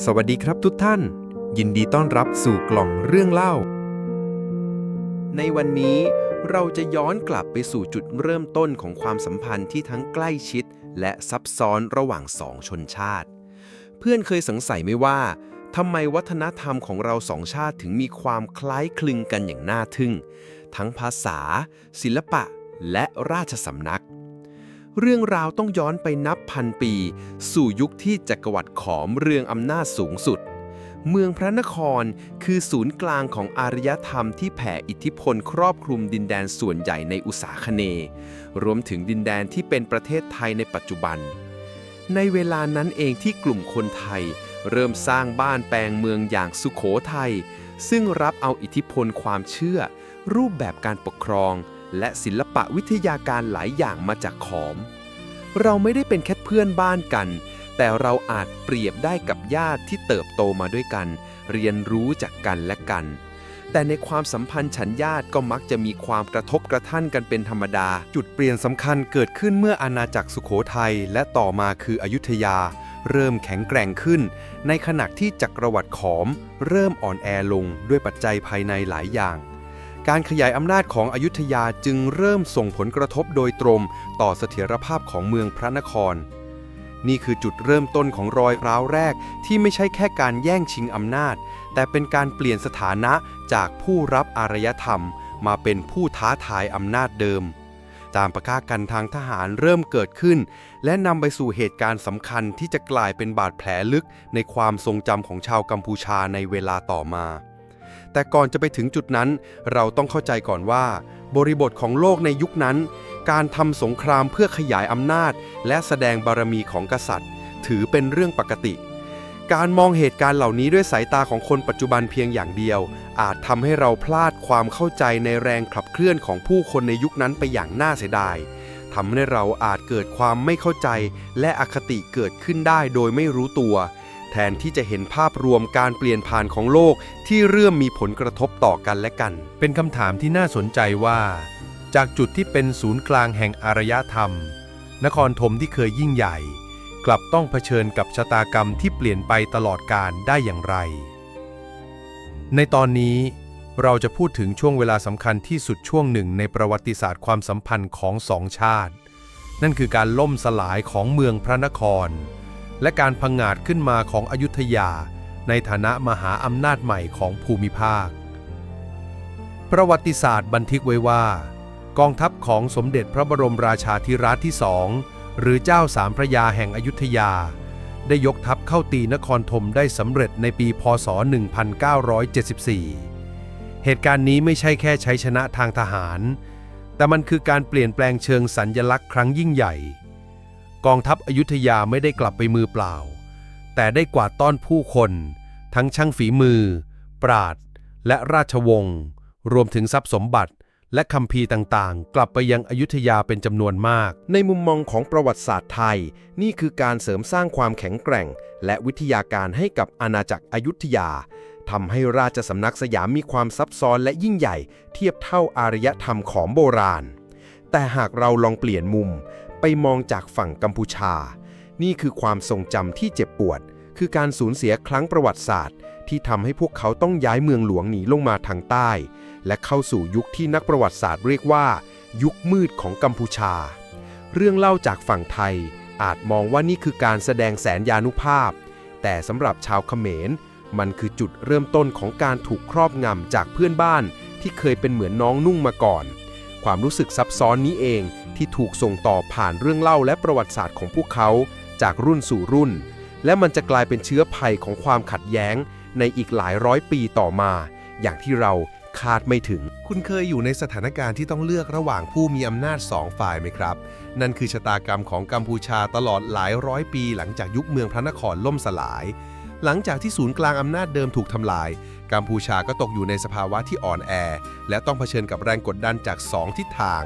สวัสดีครับทุกท่าน ยินดีต้อนรับสู่กล่องเรื่องเล่า ในวันนี้เราจะย้อนกลับไปสู่จุดเริ่มต้นของความสัมพันธ์ที่ทั้งใกล้ชิด และซับซ้อนระหว่างสองชนชาติ เพื่อนเคยสงสัยไหมว่าทำไมวัฒนธรรมของเราสองชาติถึงมีความคล้ายคลึงกันอย่างน่าทึ่ง ทั้งภาษา ศิลปะ และราชสำนัก เรื่องราวต้องย้อนไปนับพันปี สู่ยุคที่จักรวรรดิขอมเรืองอำนาจสูงสุด เมืองพระนครคือศูนย์กลางของอารยธรรมที่แผ่อิทธิพลครอบคลุมดินแดนส่วนใหญ่ในอุษาคเนย์รวมถึงดินแดนที่เป็นประเทศไทยในปัจจุบัน ในเวลานั้นเองที่กลุ่มคนไทย เริ่มสร้างบ้านแปลงเมืองอย่างสุขโขทัยซึ่งรับเอาอิทธิพลความเชื่อ รูปแบบการปกครอง และศิลปะวิทยาการหลายอย่างมาจากขอม เราไม่ได้เป็นแค่เพื่อนบ้านกัน แต่เราอาจเปรียบได้กับญาติที่เติบโตมาด้วยกัน เรียนรู้จากกันและกัน แต่ในความสัมพันธ์ฉันญาติก็มักจะมีความกระทบกระทั่นกันเป็นธรรมดา จุดเปลี่ยนสำคัญเกิดขึ้นเมื่ออาณาจักรสุโขทัยและต่อมาคืออยุธยา เริ่มแข็งแกร่งขึ้น ในขณะที่จักรวรรดิขอม เริ่มอ่อนแอลงด้วยปัจจัยภายในหลายอย่าง การขยายอำนาจของอยุธยาจึงเริ่มส่งผลกระทบโดยตรงต่อเสถียรภาพของเมืองพระนคร นี่คือจุดเริ่มต้นของรอยร้าวแรกที่ไม่ใช่แค่การแย่งชิงอำนาจ แต่เป็นการเปลี่ยนสถานะจากผู้รับอารยธรรม มาเป็นผู้ท้าทายอำนาจเดิมจามประกากันทางทหารเริ่มเกิดขึ้น และนำไปสู่เหตุการณ์สำคัญที่จะกลายเป็นบาดแผลลึกในความทรงจำของชาวกัมพูชาในเวลาต่อมา แต่ก่อนจะไปถึงจุดนั้น เราต้องเข้าใจก่อนว่า บริบทของโลกในยุคนั้น การทำสงครามเพื่อขยายอำนาจ และแสดงบารมีของกษัตริย์ ถือเป็นเรื่องปกติ การมองเหตุการณ์เหล่านี้ด้วยสายตาของคนปัจจุบันเพียงอย่างเดียว อาจทำให้เราพลาดความเข้าใจในแรงขับเคลื่อนของผู้คนในยุคนั้นไปอย่างน่าเสียดายทำให้เราอาจเกิดความไม่เข้าใจ และอคติเกิดขึ้นได้โดยไม่รู้ตัว แทนที่จะเห็นภาพรวมการเปลี่ยนผ่านของโลกที่เริ่มมีผลกระทบต่อกันและกัน เป็นคำถามที่น่าสนใจว่า จากจุดที่เป็นศูนย์กลางแห่งอารยธรรม นครธมที่เคยยิ่งใหญ่ กลับต้องเผชิญกับชะตากรรมที่เปลี่ยนไปตลอดกาลได้อย่างไร ในตอนนี้เราจะพูดถึงช่วงเวลาสำคัญที่สุดช่วงหนึ่งในประวัติศาสตร์ความสัมพันธ์ของสองชาติ นั่นคือการล่มสลายของเมืองพระนคร และการพังงาดขึ้นมาของอยุธยา ในฐานะมหาอำนาจใหม่ของภูมิภาค ประวัติศาสตร์บันทึกไว้ว่า กองทัพของสมเด็จพระบรมราชาธิราชที่สองหรือเจ้าสามพระยาแห่งอยุธยา ได้ยกทัพเข้าตีนครธมได้สำเร็จในปีพศ 1974 เหตุการณ์นี้ไม่ใช่แค่ใช้ชนะทางทหาร แต่มันคือการเปลี่ยนแปลงเชิงสัญญลักษณ์ครั้งยิ่งใหญ่ กองทัพอยุธยาไม่ได้กลับไปมือเปล่า แต่ได้กวาดต้อนผู้คน ทั้งช่างฝีมือ ปราดและราชวงศ์รวมถึงทรัพย์สมบัติ และคัมภีต่างๆ กลับไปยังอยุธยาเป็นจำนวนมาก ในมุมมองของประวัติศาสตร์ไทย นี่คือการเสริมสร้างความแข็งแกร่ง และวิทยาการให้กับอาณาจักรอยุธยาทำให้ราชสำนักสยามมีความซับซ้อนและยิ่งใหญ่ เทียบเท่าอารยธรรมของโบราณ แต่หากเราลองเปลี่ยนมุม ไปมองจากฝั่งกัมพูชา นี่คือความทรงจำที่เจ็บปวด คือการสูญเสียครั้งประวัติศาสตร์ ที่ทำให้พวกเขาต้องย้ายเมืองหลวงหนีลงมาทางใต้ และเข้าสู่ยุคที่นักประวัติศาสตร์เรียกว่า ยุคมืดของกัมพูชา เรื่องเล่าจากฝั่งไทย อาจมองว่านี่คือการแสดงแสนยานุภาพ แต่สำหรับชาวเขมร มันคือจุดเริ่มต้นของการถูกครอบงำจากเพื่อนบ้านที่เคยเป็นเหมือนน้องนุ่งมาก่อน ความรู้สึกซับซ้อนนี้เองที่ถูกส่งต่อผ่านเรื่องเล่าและประวัติศาสตร์ของพวกเขา จากรุ่นสู่รุ่น และมันจะกลายเป็นเชื้อภัยของความขัดแย้ง ในอีกหลายร้อยปีต่อมา อย่างที่เราคาดไม่ถึง คุณเคยอยู่ในสถานการณ์ที่ต้องเลือกระหว่างผู้มีอำนาจสองฝ่ายไหมครับ นั่นคือชะตากรรมของกัมพูชาตลอดหลายร้อยปี หลังจากยุคเมืองพระนครล่มสลาย หลังจากที่ศูนย์กลางอำนาจเดิมถูกทำลาย กัมพูชาก็ตกอยู่ในสภาวะที่อ่อนแอ และต้องเผชิญกับแรงกดดันจากสองทิศทาง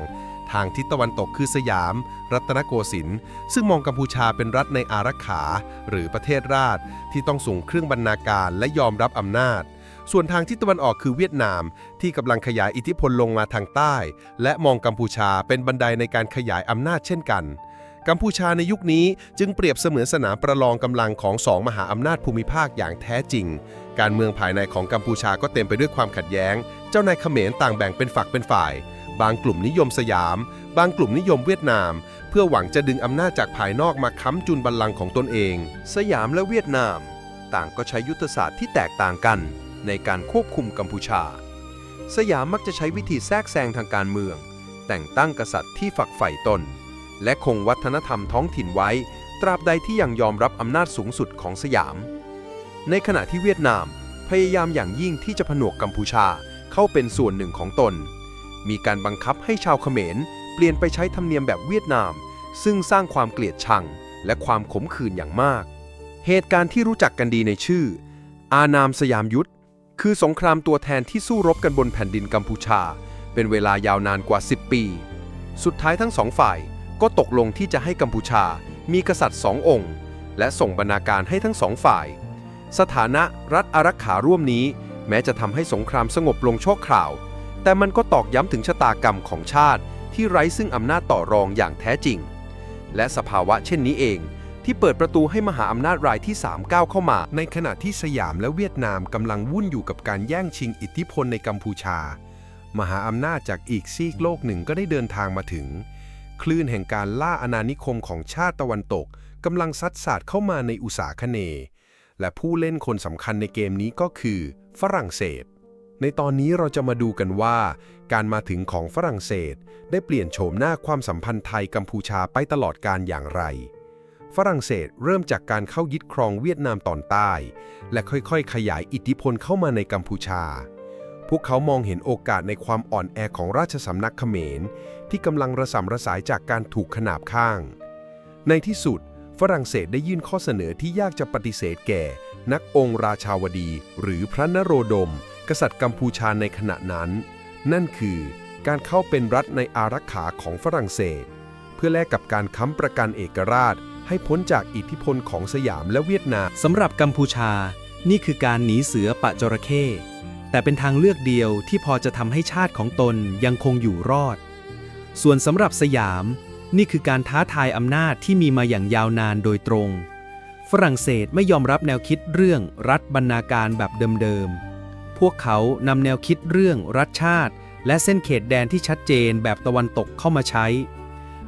ทางทิศตะวันตกคือสยาม รัตนโกสินทร์ซึ่งมองกัมพูชาเป็นรัฐในอารักขา หรือประเทศราช ที่ต้องส่งเครื่องบรรณาการและยอมรับอำนาจ ส่วนทางทิศตะวันออกคือเวียดนาม ที่กำลังขยายอิทธิพลลงมาทางใต้ และมองกัมพูชาเป็นบันไดในการขยายอำนาจเช่นกันกัมพูชาในยุคนี้จึงเปรียบเสมือนสนามประลองกำลังของสองมหาอำนาจภูมิภาคอย่างแท้จริง การเมืองภายในของกัมพูชาก็เต็มไปด้วยความขัดแย้ง เจ้านายเขมรต่างแบ่งเป็นฝักเป็นฝ่าย บางกลุ่มนิยมสยาม บางกลุ่มนิยมเวียดนาม เพื่อหวังจะดึงอำนาจจากภายนอกมาค้ำจุนบัลลังก์ของตนเอง สยามและเวียดนาม ต่างก็ใช้ยุทธศาสตร์ที่แตกต่างกัน ในการควบคุมกัมพูชา สยามมักจะใช้วิธีแทรกแซงทางการเมือง แต่งตั้งกษัตริย์ที่ฝักใฝ่ตน และคงวัฒนธรรมท้องถิ่นไว้ ตราบใดที่ยังยอมรับอำนาจสูงสุดของสยาม ในขณะที่เวียดนาม พยายามอย่างยิ่งที่จะผนวกกัมพูชาเข้าเป็นส่วนหนึ่งของตน มีการบังคับให้ชาวเขมร เปลี่ยนไปใช้ธรรมเนียมแบบเวียดนาม ซึ่งสร้างความเกลียดชังและความขมขื่นอย่างมาก เหตุการณ์ที่รู้จักกันดีในชื่อ อานามสยามยุทธ คือสงครามตัวแทนที่สู้รบกันบนแผ่นดินกัมพูชา เป็นเวลายาวนานกว่า 10 ปี สุดท้ายทั้งสองฝ่ายก็ตกลงที่จะให้กัมพูชามีกษัตริย์สององค์ และส่งบรรณาการให้ทั้งสองฝ่าย สถานะรัฐอารักขาร่วมนี้ แม้จะทำให้สงครามสงบลงชั่วคราว แต่มันก็ตอกย้ำถึงชะตากรรมของชาติ ที่ไร้ซึ่งอำนาจต่อรองอย่างแท้จริง และสภาวะเช่นนี้เอง ที่เปิดประตูให้มหาอำนาจรายที่ 3 ก้าวเข้ามา ในขณะที่สยามและเวียดนามกำลังวุ่นอยู่กับการแย่งชิงอิทธิพลในกัมพูชา มหาอำนาจจากอีกซีกโลกหนึ่งก็ได้เดินทางมาถึง คลื่นแห่งการล่าอาณานิคมของชาติตะวันตกกำลังซัดสาดเข้ามาในอุตสาคเนย์ และผู้เล่นคนสำคัญในเกมนี้ก็คือ ฝรั่งเศส ในตอนนี้เราจะมาดูกันว่า การมาถึงของฝรั่งเศส ได้เปลี่ยนโฉมหน้าความสัมพันธ์ไทยกัมพูชาไปตลอดการอย่างไร ฝรั่งเศสเริ่มจากการเข้ายึดครองเวียดนามตอนใต้ และค่อยๆ ขยายอิทธิพลเข้ามาในกัมพูชาพวกเขามองเห็นโอกาสในความอ่อนแอของราชสำนักเขมร ที่กำลังระสำระสายจากการถูกขนาบข้าง ในที่สุด ฝรั่งเศสได้ยื่นข้อเสนอที่ยากจะปฏิเสธแก่ นักองค์ราชาวดี หรือพระนโรดม กษัตริย์กัมพูชาในขณะนั้น นั่นคือการเข้าเป็นรัฐในอารักขาของฝรั่งเศส เพื่อแลกกับการค้ำประกันเอกราช ให้พ้นจากอิทธิพลของสยามและเวียดนามสำหรับกัมพูชา นี่คือการหนีเสือปะจระเข้แต่เป็นทางเลือกเดียวที่พอจะทำให้ชาติของตนยังคงอยู่รอด ส่วนสำหรับสยาม นี่คือการท้าทายอำนาจที่มีมาอย่างยาวนานโดยตรง ฝรั่งเศสไม่ยอมรับแนวคิดเรื่องรัฐบรรณาการแบบเดิมๆ พวกเขานำแนวคิดเรื่องรัฐชาติ และเส้นเขตแดนที่ชัดเจนแบบตะวันตกเข้ามาใช้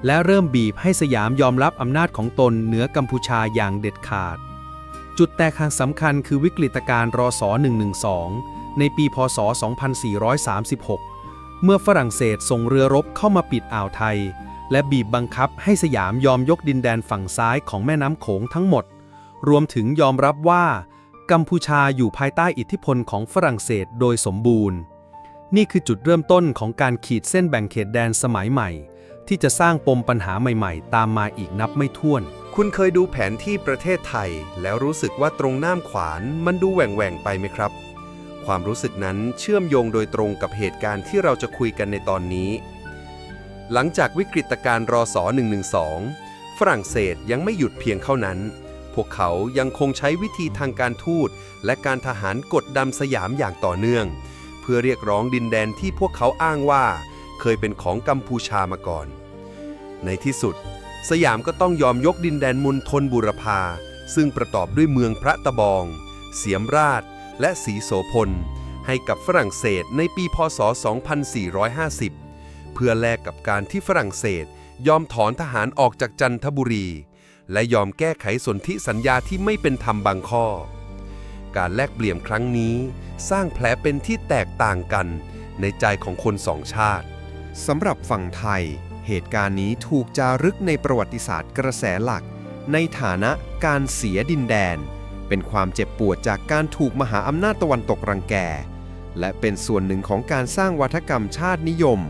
และเริ่มบีบให้สยามยอมรับอำนาจของตนเหนือกัมพูชาอย่างเด็ดขาด จุดแตกหักสำคัญคือวิกฤตการณ์รศ112 ในปีพศ 2436 เมื่อฝรั่งเศสส่งเรือรบเข้ามาปิดอ่าวไทย และบีบบังคับให้สยามยอมยกดินแดนฝั่งซ้ายของแม่น้ำโขงทั้งหมด รวมถึงยอมรับว่า กัมพูชาอยู่ภายใต้อิทธิพลของฝรั่งเศสโดยสมบูรณ์ นี่คือจุดเริ่มต้นของการขีดเส้นแบ่งเขตแดนสมัยใหม่ ที่จะสร้างปมปัญหาใหม่ๆ ตามมาอีกนับไม่ถ้วน คุณเคยดูแผนที่ประเทศไทย แล้วรู้สึกว่าตรงหน้ามขวานมันดูแหว่งแหว่งๆไปไหมครับ ความรู้สึกนั้นเชื่อมโยงโดยตรงกับเหตุการณ์ที่เราจะคุยกันในตอนนี้ หลังจากวิกฤตการณ์รศ112 ฝรั่งเศสยังไม่หยุดเพียงเท่านั้น พวกเขายังคงใช้วิธีทางการทูตและการทหารกดดันสยามอย่างต่อเนื่อง เพื่อเรียกร้องดินแดนที่พวกเขาอ้างว่า เคยเป็นของกัมพูชามาก่อน ในที่สุด สยามก็ต้องยอมยกดินแดนมณฑลบุรพา ซึ่งประกอบด้วยเมืองพระตะบอง เสียมราช และศรีโสพล ให้กับฝรั่งเศสในปีพศ 2450 พื่อแลกกับการที่ฝรั่งเศส ยอมถอนทหารออกจากจันทบุรี และยอมแก้ไขสนธิสัญญาที่ไม่เป็นธรรมบางข้อ การแลกเปลี่ยนครั้งนี้ สร้างแผลเป็นที่แตกต่างกัน ในใจของคนสองชาติสำหรับฝั่งไทย เหตุการณ์นี้ถูกจารึกในประวัติศาสตร์กระแสหลัก ในฐานะการเสียดินแดน เป็นความเจ็บปวดจากการถูกมหาอำนาจตะวันตกรังแกและเป็นส่วนหนึ่งของการสร้างวัฒกรรมชาตินิยม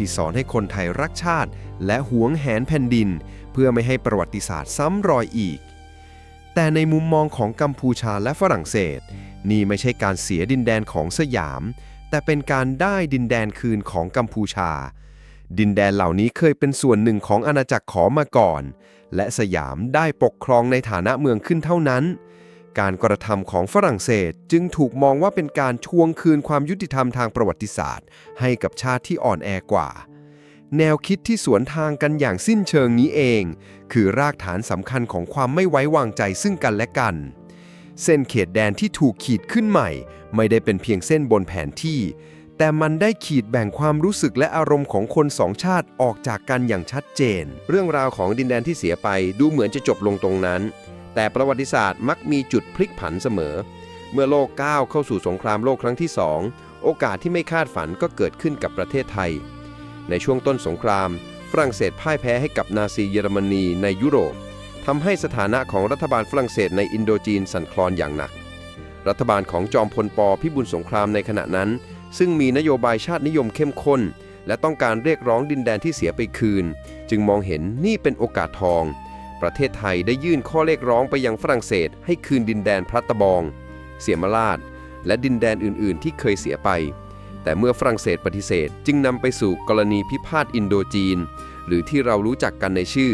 ที่สอนให้คนไทยรักชาติ และหวงแหนแผ่นดิน เพื่อไม่ให้ประวัติศาสตร์ซ้ำรอยอีก แต่ในมุมมองของกัมพูชาและฝรั่งเศส นี่ไม่ใช่การเสียดินแดนของสยาม แต่เป็นการได้ดินแดนคืนของกัมพูชา ดินแดนเหล่านี้เคยเป็นส่วนหนึ่งของอาณาจักรขอมมาก่อน และสยามได้ปกครองในฐานะเมืองขึ้นเท่านั้น การกระทำของฝรั่งเศสจึงถูกมองว่าเป็นการทวงคืนความยุติธรรมทางประวัติศาสตร์ ให้กับชาติที่อ่อนแอกว่า แนวคิดที่สวนทางกันอย่างสิ้นเชิงนี้เอง คือรากฐานสำคัญของความไม่ไว้วางใจซึ่งกันและกัน เส้นเขตแดนที่ถูกขีดขึ้นใหม่ ไม่ได้เป็นเพียงเส้นบนแผนที่ แต่มันได้ขีดแบ่งความรู้สึกและอารมณ์ของคนสองชาติออกจากกันอย่างชัดเจน เรื่องราวของดินแดนที่เสียไปดูเหมือนจะจบลงตรงนั้น แต่ประวัติศาสตร์มักมีจุดพลิกผันเสมอ เมื่อโลกก้าวเข้าสู่สงครามโลกครั้งที่สองโอกาสที่ไม่คาดฝันก็เกิดขึ้นกับประเทศไทย ในช่วงต้นสงคราม ฝรั่งเศสพ่ายแพ้ให้กับนาซีเยอรมนีในยุโรปทำให้สถานะของรัฐบาลฝรั่งเศสในอินโดจีนสั่นคลอนอย่างหนัก รัฐบาลของจอมพลปพิบูลสงครามในขณะนั้น ซึ่งมีนโยบายชาตินิยมเข้มข้น และต้องการเรียกร้องดินแดนที่เสียไปคืน จึงมองเห็นนี่เป็นโอกาสทอง ประเทศไทยได้ยื่นข้อเรียกร้องไปยังฝรั่งเศส ให้คืนดินแดนพระตะบอง เสียมราช และดินแดนอื่น ๆ ที่เคยเสียไป แต่เมื่อฝรั่งเศสปฏิเสธ จึงนำไปสู่กรณีพิพาทอินโดจีน หรือที่เรารู้จักกันในชื่อ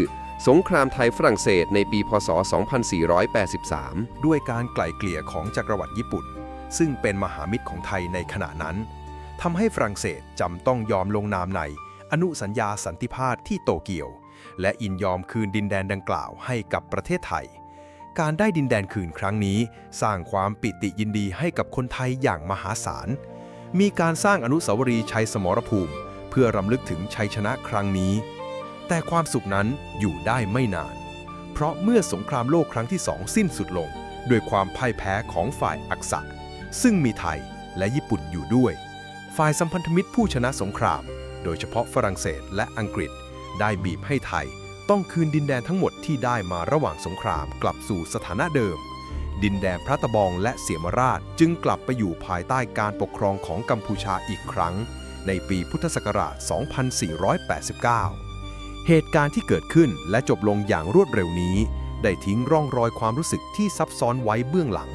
สงครามไทยฝรั่งเศสในปี พศ 2483 ด้วยการไกล่เกลี่ยของจักรวรรดิญี่ปุ่น ซึ่งเป็นมหามิตรของไทยในขณะนั้นทำให้ฝรั่งเศสจำต้องยอมลงนามในอนุสัญญาสันติภาพที่โตเกียว และอินยอมคืนดินแดนดังกล่าวให้กับประเทศไทย การได้ดินแดนคืนครั้งนี้ สร้างความปิติยินดีให้กับคนไทยอย่างมหาศาล มีการสร้างอนุสาวรีย์ชัยสมรภูมิ เพื่อรำลึกถึงชัยชนะครั้งนี้ แต่ความสุขนั้นอยู่ได้ไม่นาน เพราะเมื่อสงครามโลกครั้งที่สองสิ้นสุดลงด้วยความพ่ายแพ้ของฝ่ายอักษะ ซึ่งมีไทยและญี่ปุ่นอยู่ด้วย ฝ่ายสัมพันธมิตรผู้ชนะสงคราม โดยเฉพาะฝรั่งเศสและอังกฤษ ได้บีบให้ไทย ต้องคืนดินแดนทั้งหมดที่ได้มาระหว่างสงครามกลับสู่สถานะเดิม ดินแดนพระตะบองและเสียมราชจึงกลับไปอยู่ภายใต้การปกครองของกัมพูชาอีกครั้ง ในปีพุทธศักราช 2489 เหตุการณ์ที่เกิดขึ้นและจบลงอย่างรวดเร็วนี้ ได้ทิ้งร่องรอยความรู้สึกที่ซับซ้อนไว้เบื้องหลัง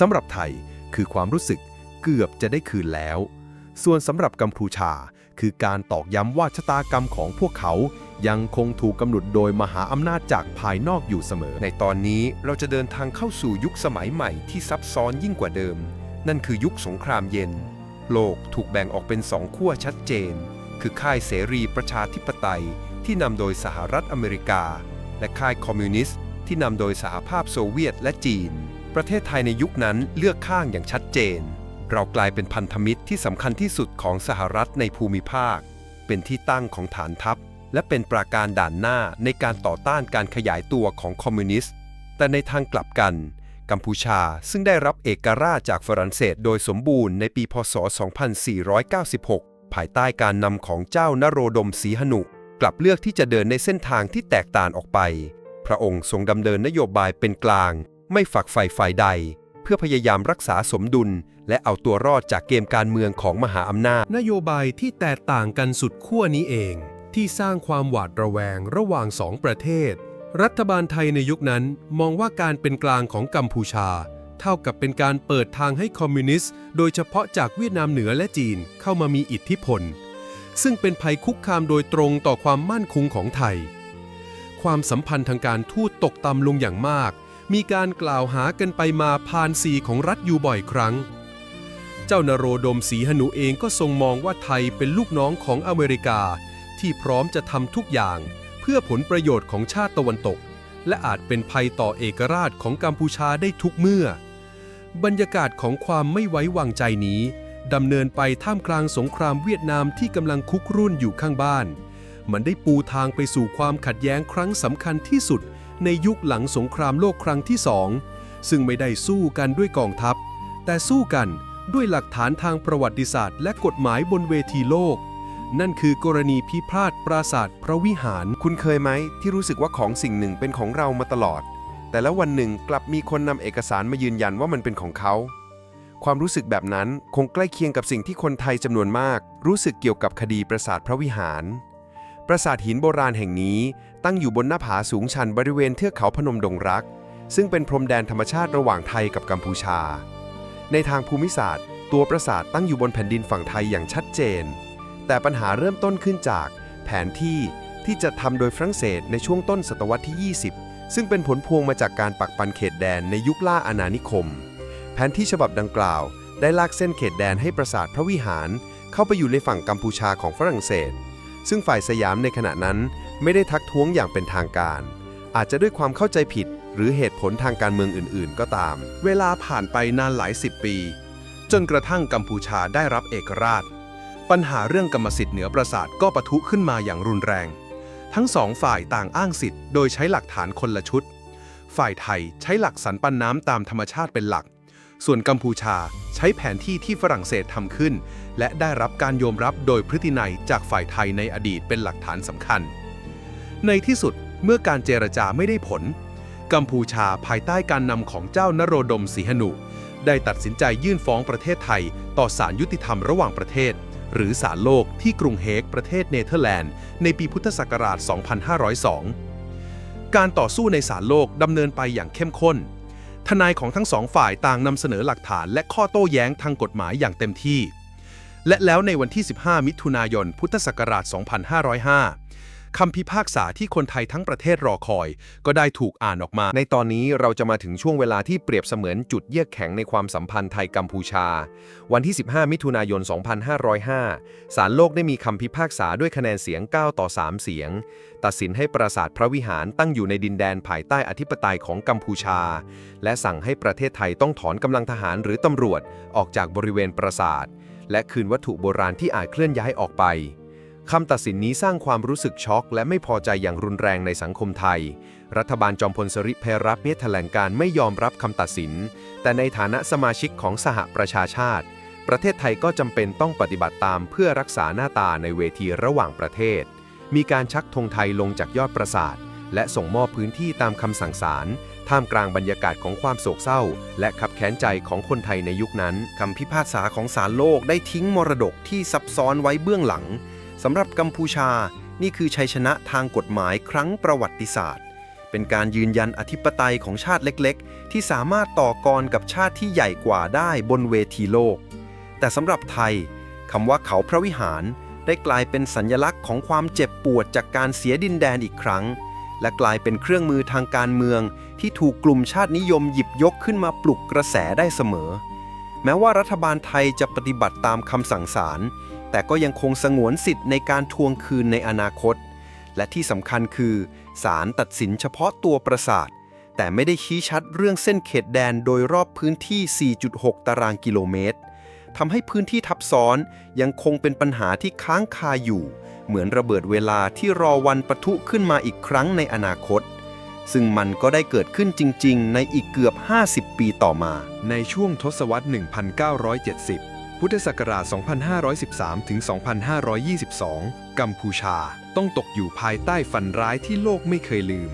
สำหรับไทยคือความรู้สึกเกือบจะได้คืนแล้ว ส่วนสำหรับกัมพูชา คือการตอกย้ำว่าชะตากรรมของพวกเขา ยังคงถูกกำหนดโดยมหาอำนาจจากภายนอกอยู่เสมอ ในตอนนี้เราจะเดินทางเข้าสู่ยุคสมัยใหม่ที่ซับซ้อนยิ่งกว่าเดิม นั่นคือยุคสงครามเย็น โลกถูกแบ่งออกเป็นสองขั้วชัดเจน คือค่ายเสรีประชาธิปไตย ที่นำโดยสหรัฐอเมริกา และค่ายคอมมิวนิสต์ที่นำโดยสหภาพโซเวียตและจีน ประเทศไทยในยุคนั้นเลือกข้างอย่างชัดเจน เรากลายเป็นพันธมิตรที่สำคัญที่สุดของสหรัฐในภูมิภาค เป็นที่ตั้งของฐานทัพ และเป็นปราการด่านหน้าในการต่อต้านการขยายตัวของคอมมิวนิสต์ แต่ในทางกลับกัน กัมพูชาซึ่งได้รับเอกราชจากฝรั่งเศสโดยสมบูรณ์ในปีพศ 2496 ภายใต้การนำของเจ้านโรดมศรีหนุ กลับเลือกที่จะเดินในเส้นทางที่แตกต่างออกไป พระองค์ทรงดำเนินนโยบายเป็นกลาง ไม่ฝักใฝ่ฝ่ายใด เพื่อพยายามรักษาสมดุล และเอาตัวรอดจากเกมการเมืองของมหาอำนาจ นโยบายที่แตกต่างกันสุดขั้วนี้เอง ที่สร้างความหวาดระแวงระหว่างสองประเทศ รัฐบาลไทยในยุคนั้นมองว่าการเป็นกลางของกัมพูชา เท่ากับเป็นการเปิดทางให้คอมมิวนิสต์ โดยเฉพาะจากเวียดนามเหนือและจีนเข้ามามีอิทธิพล ซึ่งเป็นภัยคุกคามโดยตรงต่อความมั่นคงของไทย ความสัมพันธ์ทางการทูตตกต่ำลงอย่างมาก มีการกล่าวหากันไปมาผ่านสีของรัฐอยู่บ่อยครั้ง เจ้านโรดมศรีหนุเองก็ทรงมองว่าไทยเป็นลูกน้องของอเมริกา ที่พร้อมจะทำทุกอย่าง เพื่อผลประโยชน์ของชาติตะวันตก และอาจเป็นภัยต่อเอกราชของกัมพูชาได้ทุกเมื่อ บรรยากาศของความไม่ไว้วางใจนี้ดำเนินไปท่ามกลางสงครามเวียดนามที่กำลังคุกรุ่นอยู่ข้างบ้าน มันได้ปูทางไปสู่ความขัดแย้งครั้งสำคัญที่สุด ในยุคหลังสงครามโลกครั้งที่สองซึ่งไม่ได้สู้กันด้วยกองทัพ แต่สู้กันด้วยหลักฐานทางประวัติศาสตร์ และกฎหมายบนเวทีโลก นั่นคือกรณีพิพาทปราสาทพระวิหาร คุณเคยไหมที่รู้สึกว่าของสิ่งหนึ่งเป็นของเรามาตลอด แต่แล้ววันหนึ่งกลับมีคนนำเอกสารมายืนยันว่ามันเป็นของเขา ความรู้สึกแบบนั้นคงใกล้เคียงกับสิ่งที่คนไทยจำนวนมาก รู้สึกเกี่ยวกับคดีปราสาทพระวิหาร ปราสาทหินโบราณแห่งนี้ ตั้งอยู่บนหน้าผาสูงชันบริเวณเทือกเขาพนมดงรัก ซึ่งเป็นพรมแดนธรรมชาติระหว่างไทยกับกัมพูชา ในทางภูมิศาสตร์ ตัวปราสาทตั้งอยู่บนแผ่นดินฝั่งไทยอย่างชัดเจน แต่ปัญหาเริ่มต้นขึ้นจากแผนที่ที่จะทำโดยฝรั่งเศสในช่วงต้นศตวรรษที่ 20 ซึ่งเป็นผลพวงมาจากการปักปันเขตแดนในยุคล่าอาณานิคม แผนที่ฉบับดังกล่าว ได้ลากเส้นเขตแดนให้ปราสาทพระวิหาร เข้าไปอยู่ในฝั่งกัมพูชาของฝรั่งเศส ซึ่งฝ่ายสยามในขณะนั้น ไม่ได้ทักท้วงอย่างเป็นทางการ อาจจะด้วยความเข้าใจผิด หรือเหตุผลทางการเมืองอื่น ๆ ก็ตาม เวลาผ่านไปนานหลายสิบปี จนกระทั่งกัมพูชาได้รับเอกราช ปัญหาเรื่องกรรมสิทธิ์เหนือประสาทก็ปะทุขึ้นมาอย่างรุนแรง ทั้งสองฝ่ายต่างอ้างสิทธิ์โดยใช้หลักฐานคนละชุด ฝ่ายไทยใช้หลักสันปันน้ำตามธรรมชาติเป็นหลัก ส่วนกัมพูชาใช้แผนที่ที่ฝรั่งเศสทำขึ้น และได้รับการยอมรับโดยพฤตินัยจากฝ่ายไทยในอดีตเป็นหลักฐานสำคัญ ในที่สุดเมื่อการเจรจาไม่ได้ผล กัมพูชาภายใต้การนำของเจ้านโรดมศรีหนุ ได้ตัดสินใจยื่นฟ้องประเทศไทย ต่อศาลยุติธรรมระหว่างประเทศ หรือศาลโลกที่กรุงเฮกประเทศเนเธอร์แลนด์ ในปีพุทธศักราช 2502 การต่อสู้ในศาลโลกดำเนินไปอย่างเข้มข้น ทนายของทั้งสองฝ่ายต่างนำเสนอหลักฐานและข้อโต้แย้งทางกฎหมายอย่างเต็มที่ และแล้วในวันที่ 15 มิถุนายน พุทธศักราช 2505 คำพิพากษาที่คนไทยทั้งประเทศรอคอย ก็ได้ถูกอ่านออกมา ในตอนนี้เราจะมาถึงช่วงเวลาที่เปรียบเสมือนจุดเยือกแข็งในความสัมพันธ์ไทยกัมพูชา วันที่ 15 มิถุนายน 2505 ศาลโลกได้มีคำพิพากษาด้วยคะแนนเสียง 9 ต่อ 3 เสียง ตัดสินให้ปราสาทพระวิหารตั้งอยู่ในดินแดนภายใต้อธิปไตยของกัมพูชา และสั่งให้ประเทศไทยต้องถอนกำลังทหารหรือตำรวจออกจากบริเวณปราสาทและคืนวัตถุโบราณที่อาจเคลื่อนย้ายออกไป คำตัดสินนี้สร้างความรู้สึกช็อก และไม่พอใจอย่างรุนแรงในสังคมไทย รัฐบาลจอมพลสฤษดิ์เพรับเมียแถลงการไม่ยอมรับคำตัดสิน แต่ในฐานะสมาชิกของสหประชาชาติ ประเทศไทยก็จำเป็นต้องปฏิบัติตามเพื่อรักษาหน้าตาในเวทีระหว่างประเทศ มีการชักธงไทยลงจากยอดปราสาท และส่งมอบพื้นที่ตามคำสั่งศาลท่ามกลางบรรยากาศของความโศกเศร้า และขับแค้นใจของคนไทยในยุคนั้นคำพิพากษาของศาลโลกได้ทิ้งมรดกที่ซับซ้อนไว้เบื้องหลัง สำหรับกัมพูชานี่คือชัยชนะทางกฎหมายครั้งประวัติศาสตร์ เป็นการยืนยันอธิปไตยของชาติเล็กๆ ที่สามารถต่อกรกับชาติที่ใหญ่กว่าได้บนเวทีโลก แต่สำหรับไทยคำว่าเขาพระวิหาร ได้กลายเป็นสัญลักษณ์ของความเจ็บปวดจากการเสียดินแดนอีกครั้ง และกลายเป็นเครื่องมือทางการเมือง ที่ถูกกลุ่มชาตินิยมหยิบยกขึ้นมาปลุกกระแสได้เสมอ แม้ว่ารัฐบาลไทยจะปฏิบัติตามคำสั่งศาล แต่ก็ยังคงสงวนสิทธิ์ในการทวงคืนในอนาคต และที่สำคัญคือศาลตัดสินเฉพาะตัวปราสาท แต่ไม่ได้ชี้ชัดเรื่องเส้นเขตแดนโดยรอบพื้นที่ 4.6 ตารางกิโลเมตรทำให้พื้นที่ทับซ้อนยังคงเป็นปัญหาที่ค้างคาอยู่ เหมือนระเบิดเวลาที่รอวันปะทุขึ้นมาอีกครั้งในอนาคต ซึ่งมันก็ได้เกิดขึ้นจริง ๆ ในอีกเกือบ 50 ปีต่อมา ในช่วงทศวรรษ 1970 พุทธศักราช 2513 ถึง 2522 กัมพูชาต้องตกอยู่ภายใต้ฝันร้ายที่โลกไม่เคยลืม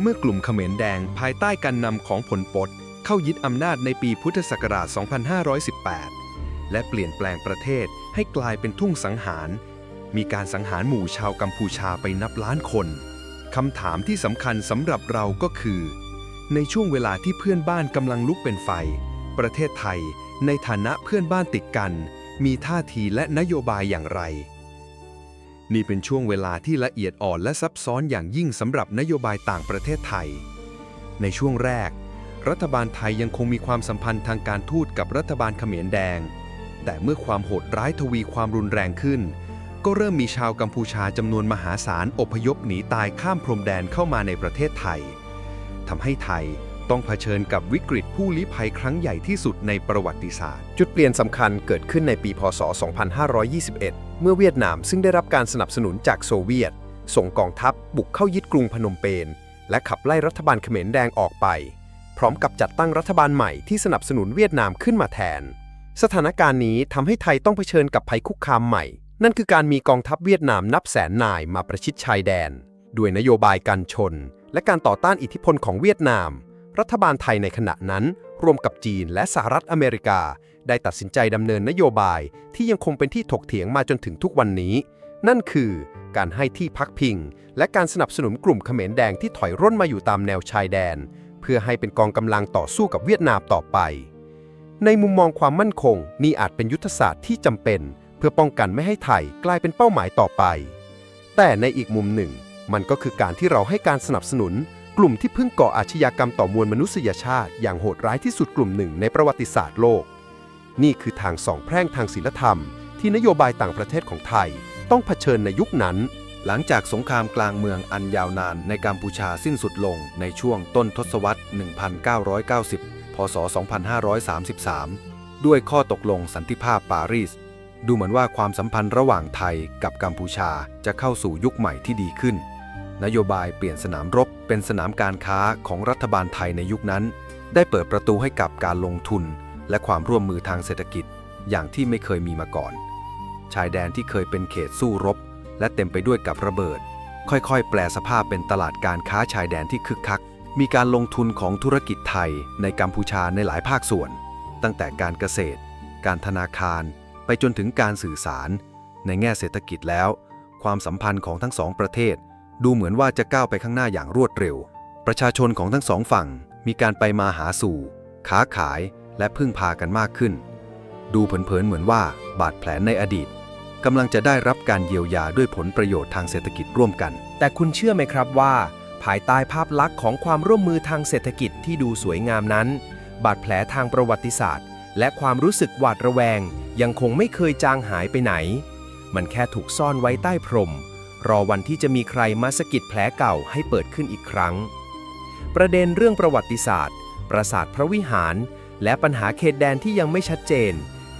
เมื่อกลุ่มเขมรแดงภายใต้การนำของผลปดเข้ายึดอำนาจในปีพุทธศักราช 2518 และเปลี่ยนแปลงประเทศให้กลายเป็นทุ่งสังหาร มีการสังหารหมู่ชาวกัมพูชาไปนับล้านคนคำถามที่สำคัญสำหรับเราก็คือ ในช่วงเวลาที่เพื่อนบ้านกำลังลุกเป็นไฟ ประเทศไทย ในฐานะเพื่อนบ้านติดกัน มีท่าทีและนโยบายอย่างไร นี่เป็นช่วงเวลาที่ละเอียดอ่อนและซับซ้อนอย่างยิ่งสำหรับนโยบายต่างประเทศไทย ในช่วงแรก รัฐบาลไทยยังคงมีความสัมพันธ์ทางการทูตกับรัฐบาลเขมรแดง แต่เมื่อความโหดร้ายทวีความรุนแรงขึ้น ก็เริ่มมีชาวกัมพูชาจำนวนมหาศาลอพยพหนีตายข้ามพรมแดนเข้ามาในประเทศไทยทำให้ไทย ต้องเผชิญกับวิกฤตผู้ลี้ภัยครั้งใหญ่ที่สุดในประวัติศาสตร์ จุดเปลี่ยนสำคัญเกิดขึ้นในปีพศ 2521 เมื่อเวียดนามซึ่งได้รับการสนับสนุนจากโซเวียต ส่งกองทัพบุกเข้ายึดกรุงพนมเปญและขับไล่รัฐบาลเขมรแดงออกไป พร้อมกับจัดตั้งรัฐบาลใหม่ที่สนับสนุนเวียดนามขึ้นมาแทน สถานการณ์นี้ทำให้ไทยต้องเผชิญกับภัยคุกคามใหม่ นั่นคือการมีกองทัพเวียดนามนับแสนนายมาประชิดชายแดน ด้วยนโยบายการชน และการต่อต้านอิทธิพลของเวียดนาม รัฐบาลไทยในขณะนั้น รวมกับจีนและสหรัฐอเมริกา ได้ตัดสินใจดำเนินนโยบายที่ยังคงเป็นที่ถกเถียงมาจนถึงทุกวันนี้ นั่นคือการให้ที่พักพิง และการสนับสนุนกลุ่มเขมรแดงที่ถอยร่นมาอยู่ตามแนวชายแดน เพื่อให้เป็นกองกำลังต่อสู้กับเวียดนามต่อไป ในมุมมองความมั่นคงนี่อาจเป็นยุทธศาสตร์ที่จำเป็น เพื่อป้องกันไม่ให้ไทยกลายเป็นเป้าหมายต่อไป แต่ในอีกมุมหนึ่ง มันก็คือการที่เราให้การสนับสนุน กลุ่มที่เพิ่งก่ออาชญากรรมต่อมวลมนุษยชาติ อย่างโหดร้ายที่สุดกลุ่มหนึ่งในประวัติศาสตร์โลก นี่คือทางสองแพร่งทางศีลธรรม ที่นโยบายต่างประเทศของไทย ต้องเผชิญในยุคนั้น หลังจากสงครามกลางเมืองอันยาวนานในกัมพูชาสิ้นสุดลงในช่วงต้นทศวรรษ 1990 พศ 2533 ด้วยข้อตกลงสันติภาพปารีส ดูเหมือนว่าความสัมพันธ์ระหว่างไทยกับกัมพูชาจะเข้าสู่ยุคใหม่ที่ดีขึ้น นโยบายเปลี่ยนสนามรบเป็นสนามการค้าของรัฐบาลไทยในยุคนั้น ได้เปิดประตูให้กับการลงทุน และความร่วมมือทางเศรษฐกิจ อย่างที่ไม่เคยมีมาก่อน ชายแดนที่เคยเป็นเขตสู้รบ และเต็มไปด้วยกับระเบิด ค่อยๆ แปลสภาพเป็นตลาดการค้าชายแดนที่คึกคัก มีการลงทุนของธุรกิจไทยในกัมพูชาในหลายภาคส่วน ตั้งแต่การเกษตร การธนาคาร ไปจนถึงการสื่อสาร ในแง่เศรษฐกิจแล้ว ความสัมพันธ์ของทั้งสองประเทศ ดูเหมือนว่าจะก้าวไปข้างหน้าอย่างรวดเร็ว ประชาชนของทั้งสองฝั่งมีการไปมาหาสู่ค้าขายและพึ่งพากันมากขึ้น ดูเผินๆเหมือนว่าบาดแผลในอดีตกำลังจะได้รับการเยียวยาด้วยผลประโยชน์ทางเศรษฐกิจร่วมกัน แต่คุณเชื่อไหมครับว่า ภายใต้ภาพลักษณ์ของความร่วมมือทางเศรษฐกิจที่ดูสวยงามนั้น บาดแผลทางประวัติศาสตร์ และความรู้สึกหวาดระแวง ยังคงไม่เคยจางหายไปไหน มันแค่ถูกซ่อนไว้ใต้พรม รอวันที่จะมีใครมาสกิดแผลเก่าให้เปิดขึ้นอีกครั้ง ประเด็นเรื่องประวัติศาสตร์ ปราสาทพระวิหาร และปัญหาเขตแดนที่ยังไม่ชัดเจน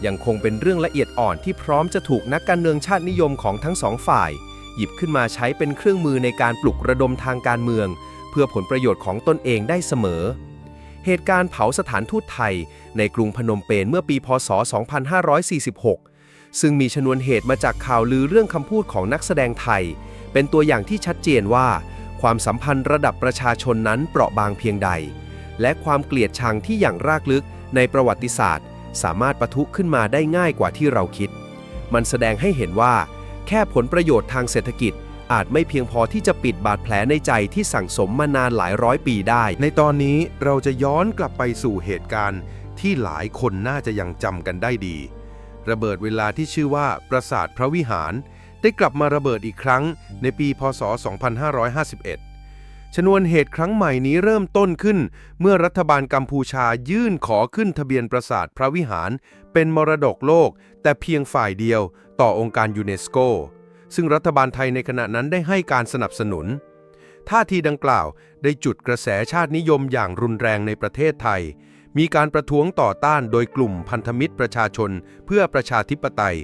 ยังคงเป็นเรื่องละเอียดอ่อนที่พร้อมจะถูกนักการเมืองชาตินิยมของทั้งสองฝ่าย หยิบขึ้นมาใช้เป็นเครื่องมือในการปลุกระดมทางการเมือง เพื่อผลประโยชน์ของตนเองได้เสมอเหตุการณ์เผาสถานทูตไทยในกรุงพนมเปญเมื่อปี พศ 2546 ซึ่งมีชนวนเหตุมาจากข่าวลือเรื่องคำพูดของนักแสดงไทย เป็นตัวอย่างที่ชัดเจนว่า ความสัมพันธ์ระดับประชาชนนั้นเปราะบางเพียงใด และความเกลียดชังที่อย่างรากลึกในประวัติศาสตร์ สามารถปะทุขึ้นมาได้ง่ายกว่าที่เราคิด มันแสดงให้เห็นว่า แค่ผลประโยชน์ทางเศรษฐกิจอาจไม่เพียงพอที่จะปิดบาดแผลในใจที่สั่งสมมานานหลายร้อยปีได้ ในตอนนี้เราจะย้อนกลับไปสู่เหตุการณ์ที่หลายคนน่าจะยังจำกันได้ดี ระเบิดเวลาที่ชื่อว่าปราสาทพระวิหาร ได้กลับมาระเบิดอีกครั้งในปีพศ 2551 ชนวนเหตุครั้งใหม่นี้เริ่มต้นขึ้น เมื่อรัฐบาลกัมพูชายื่นขอขึ้นทะเบียนปราสาทพระวิหาร เป็นมรดกโลก แต่เพียงฝ่ายเดียว ต่อองค์การยูเนสโก ซึ่งรัฐบาลไทยในขณะนั้นได้ให้การสนับสนุนท่าทีดังกล่าวได้จุดกระแสชาตินิยมอย่างรุนแรงในประเทศไทย มีการประท้วงต่อต้านโดยกลุ่มพันธมิตรประชาชนเพื่อประชาธิปไตย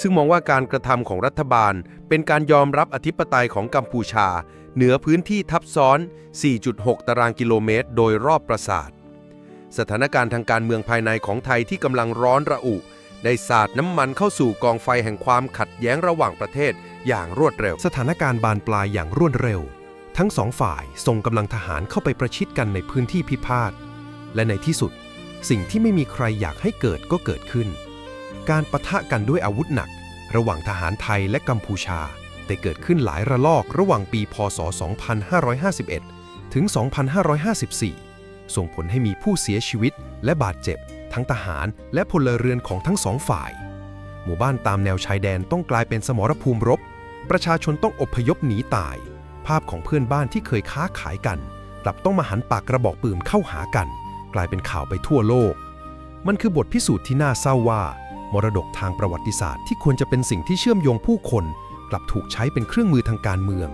ซึ่งมองว่าการกระทำของรัฐบาล เป็นการยอมรับอธิปไตยของกัมพูชา เหนือพื้นที่ทับซ้อน 4.6 ตารางกิโลเมตร โดยรอบปราสาท สถานการณ์ทางการเมืองภายในของไทยที่กำลังร้อนระอุ ได้สาดน้ำมันเข้าสู่กองไฟแห่งความขัดแย้งระหว่างประเทศอย่างรวดเร็ว สถานการณ์บานปลายอย่างรวดเร็ว ทั้งสองฝ่ายส่งกำลังทหารเข้าไปประชิดกันในพื้นที่พิพาท และในที่สุด สิ่งที่ไม่มีใครอยากให้เกิดก็เกิดขึ้น การปะทะกันด้วยอาวุธหนัก ระหว่างทหารไทยและกัมพูชาได้เกิดขึ้นหลายระลอกระหว่างปีพศ 2551 ถึง 2554 ส่งผลให้มีผู้เสียชีวิตและบาดเจ็บ ทั้งทหารและพลเรือนของทั้งสองฝ่าย หมู่บ้านตามแนวชายแดนต้องกลายเป็นสมรภูมิรบ ประชาชนต้องอพยพหนีตาย ภาพของเพื่อนบ้านที่เคยค้าขายกันกลับต้องมาหันปากกระบอกปืนเข้าหากัน กลายเป็นข่าวไปทั่วโลก มันคือบทพิสูจน์ที่น่าเศร้าว่า มรดกทางประวัติศาสตร์ที่ควรจะเป็นสิ่งที่เชื่อมโยงผู้คน กลับถูกใช้เป็นเครื่องมือทางการเมือง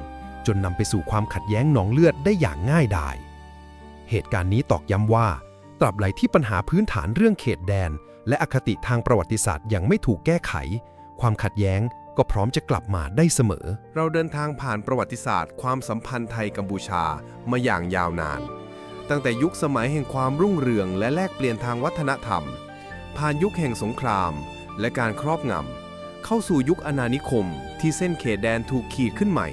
จนนำไปสู่ความขัดแย้งหนองเลือดได้อย่างง่ายดาย เหตุการณ์นี้ตอกย้ำว่า ตราบใดที่ปัญหาพื้นฐานเรื่องเขตแดน และอคติทางประวัติศาสตร์ยังไม่ถูกแก้ไข ความขัดแย้งก็พร้อมจะกลับมาได้เสมอ เราเดินทางผ่านประวัติศาสตร์ ความสัมพันธ์ไทยกัมพูชามาอย่างยาวนาน ตั้งแต่ยุคสมัยแห่งความรุ่งเรืองและแลกเปลี่ยนทางวัฒนธรรม ผ่านยุคแห่งสงคราม และการครอบงำ เข้าสู่ยุคอาณานิคม ที่เส้นเขตแดนถูกขีดขึ้นใหม่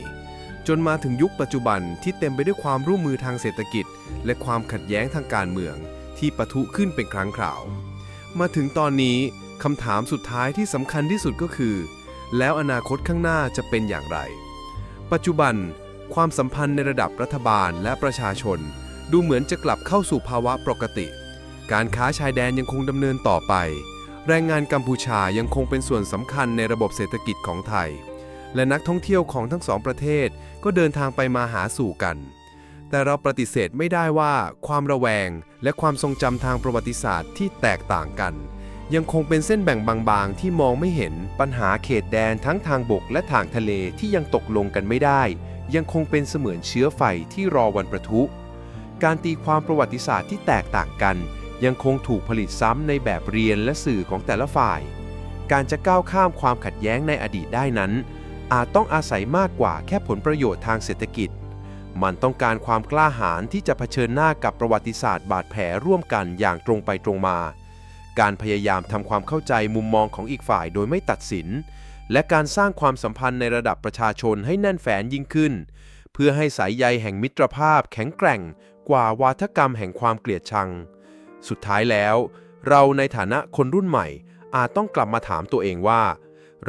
จนมาถึงยุคปัจจุบันที่เต็มไปด้วยความร่วมมือทางเศรษฐกิจ และความขัดแย้งทางการเมือง ที่ปะทุขึ้นเป็นครั้งคราว มาถึงตอนนี้คำถามสุดท้ายที่สำคัญที่สุดก็คือ แล้วอนาคตข้างหน้าจะเป็นอย่างไร ปัจจุบัน ความสัมพันธ์ในระดับรัฐบาลและประชาชน ดูเหมือนจะกลับเข้าสู่ภาวะปกติ การค้าชายแดนยังคงดำเนินต่อไป แรงงานกัมพูชายังคงเป็นส่วนสำคัญในระบบเศรษฐกิจของไทย และนักท่องเที่ยวของทั้งสองประเทศก็เดินทางไปมาหาสู่กัน แต่เราปฏิเสธไม่ได้ว่า ความระแวงและความทรงจำทางประวัติศาสตร์ที่แตกต่างกัน ยังคงเป็นเส้นแบ่งบางๆ ที่มองไม่เห็นปัญหาเขตแดนทั้งทางบกและทางทะเลที่ยังตกลงกันไม่ได้ ยังคงเป็นเสมือนเชื้อไฟที่รอวันประทุ การตีความประวัติศาสตร์ที่แตกต่างกัน ยังคงถูกผลิตซ้ำในแบบเรียนและสื่อของแต่ละฝ่าย การจะก้าวข้ามความขัดแย้งในอดีตได้นั้น อาจต้องอาศัยมากกว่าแค่ผลประโยชน์ทางเศรษฐกิจ มันต้องการความกล้าหาญที่จะเผชิญหน้ากับประวัติศาสตร์บาดแผลร่วมกันอย่างตรงไปตรงมา การพยายามทำความเข้าใจมุมมองของอีกฝ่ายโดยไม่ตัดสิน และการสร้างความสัมพันธ์ในระดับประชาชนให้แน่นแฟนยิ่งขึ้นเพื่อให้สายใยแห่งมิตรภาพแข็งแกร่ง กว่าวาทกรรมแห่งความเกลียดชัง สุดท้ายแล้ว เราในฐานะคนรุ่นใหม่ อาจต้องกลับมาถามตัวเองว่า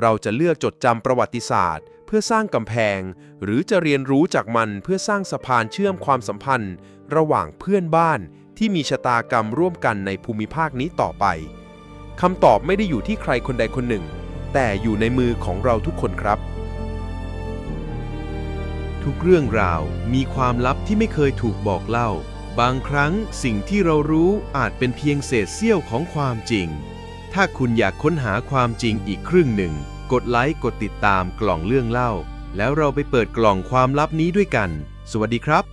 เราจะเลือกจดจำประวัติศาสตร์ เพื่อสร้างกำแพง หรือจะเรียนรู้จากมันเพื่อสร้างสะพานเชื่อมความสัมพันธ์ ระหว่างเพื่อนบ้านที่มีชะตากรรมร่วมกันในภูมิภาคนี้ต่อไปคำตอบไม่ได้อยู่ที่ใครคนใดคนหนึ่ง แต่อยู่ในมือของเราทุกคนครับ ทุกเรื่องราวมีความลับที่ไม่เคยถูกบอกเล่า บางครั้งสิ่งที่เรารู้อาจเป็นเพียงเศษเสี้ยวของความจริง ถ้าคุณอยากค้นหาความจริงอีกครึ่งหนึ่ง กดไลค์กดติดตามกล่องเรื่องเล่า แล้วเราไปเปิดกล่องความลับนี้ด้วยกัน สวัสดีครับ